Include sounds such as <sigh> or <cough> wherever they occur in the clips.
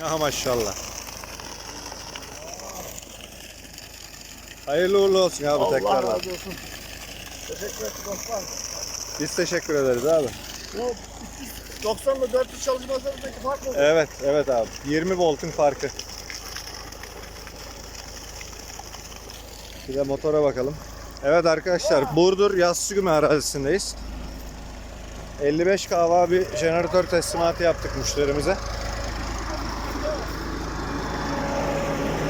Ha maşallah. Hayırlı uğurlu olsun abi Allah tekrardan. razı olsun. Teşekkür ederim dostlar. Biz teşekkür ederiz abi. Bu 390 ile 400 çalışmalarındaki fark mı? Evet, evet abi. 20 voltun farkı. Bir de motora bakalım. Evet arkadaşlar, Burdur Yassıgüme arazisindeyiz. 55 kW bir jeneratör teslimatı yaptık müşterimize.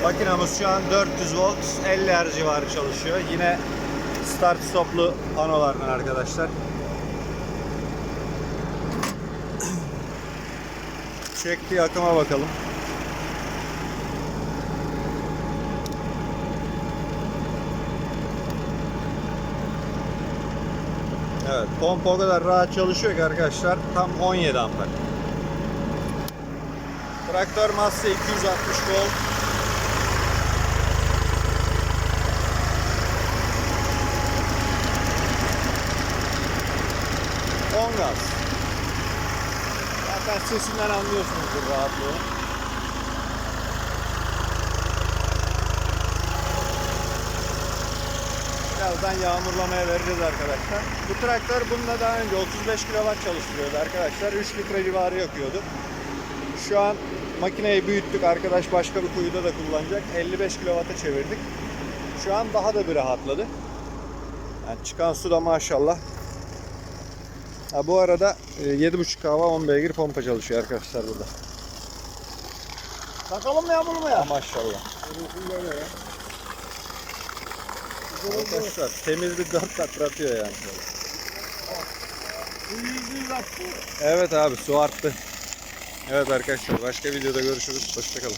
Makinamız şu an 400 volt, 50 Hz civarı çalışıyor. Yine start stoplu panolardan arkadaşlar. <clears throat> Çektiği akıma bakalım. Evet, pompa o kadar rahat çalışıyor ki arkadaşlar. Tam 17 amper. Traktör massa 260 volt. On gaz. Zaten sesinden anlıyorsunuzdur rahatlığı. Birazdan yağmurlamaya vereceğiz arkadaşlar. Bu traktör bununla daha önce 35 kW çalıştırıyordu arkadaşlar. 3 litre civarı yakıyordu. Şu an makineyi büyüttük. Arkadaş başka bir kuyuda da kullanacak. 55 kW'a çevirdik. Şu an daha da bir rahatladı. Yani çıkan su da maşallah. Ha, bu arada e, 7.5 kW 10 beygir pompa çalışıyor arkadaşlar burada. Takalım mı yağmurlu mu Ha, ya? maşallah. Ya. Arkadaşlar temiz bir 4 kat atıyor yani. Evet abi su arttı. Evet arkadaşlar başka videoda görüşürüz. Hoşçakalın.